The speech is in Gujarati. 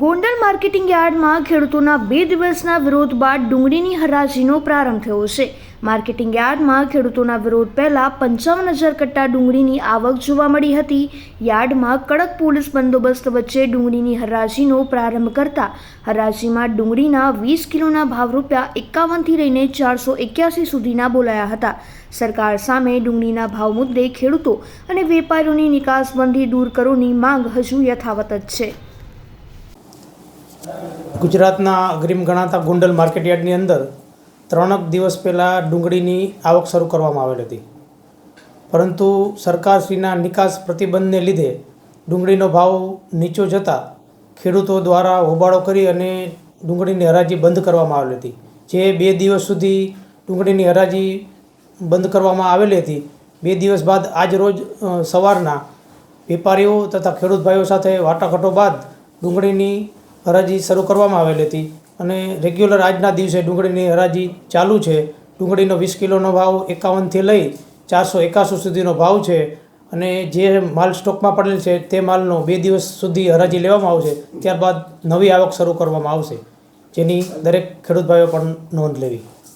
ગોંડલ માર્કેટિંગ યાર્ડમાં ખેડૂતોના બે દિવસના વિરોધ બાદ ડુંગળીની હરાજીનો પ્રારંભ થયો છે. માર્કેટિંગ યાર્ડમાં ખેડૂતોના વિરોધ પહેલા પંચાવન હજાર કટ્ટા ડુંગળીની આવક જોવા મળી હતી. યાર્ડમાં કડક પોલીસ બંદોબસ્ત વચ્ચે ડુંગળીની હરાજીનો પ્રારંભ કરતા હરાજીમાં ડુંગળીના વીસ કિલોના ભાવ રૂપિયા એકાવનથી લઈને ચારસો એક્યાસી સુધીના બોલાયા હતા. સરકાર સામે ડુંગળીના ભાવ મુદ્દે ખેડૂતો અને વેપારીઓની નિકાસબંધી દૂર કરોની માંગ હજુ યથાવત જ છે. ગુજરાતના અગ્રીમ ગણાતા ગોંડલ માર્કેટયાર્ડની અંદર ત્રણક દિવસ પહેલાં ડુંગળીની આવક શરૂ કરવામાં આવેલી હતી. પરંતુ સરકારશ્રીના નિકાસ પ્રતિબંધને લીધે ડુંગળીનો ભાવ નીચો જતાં ખેડૂતો દ્વારા હોબાળો કરી અને ડુંગળીની હરાજી બંધ કરવામાં આવેલી હતી. જે બે દિવસ સુધી ડુંગળીની હરાજી બંધ કરવામાં આવેલી હતી. બે દિવસ બાદ આજ રોજ સવારના વેપારીઓ તથા ખેડૂત ભાઈઓ સાથે વાટાઘાટો બાદ ડુંગળીની હરાજી શરૂ કરવામાં આવેલી હતી અને રેગ્યુલર આજના દિવસે ડુંગળીની હરાજી ચાલુ છે. ડુંગળીનો વીસ કિલોનો ભાવ એકાવનથી લઈ ચારસો એકાસી સુધીનો ભાવ છે અને જે માલ સ્ટોકમાં પડેલ છે તે માલનો બે દિવસ સુધી હરાજી લેવામાં આવશે. ત્યારબાદ નવી આવક શરૂ કરવામાં આવશે. જેની દરેક ખેડૂત ભાઈઓ પણ નોંધ લેવી.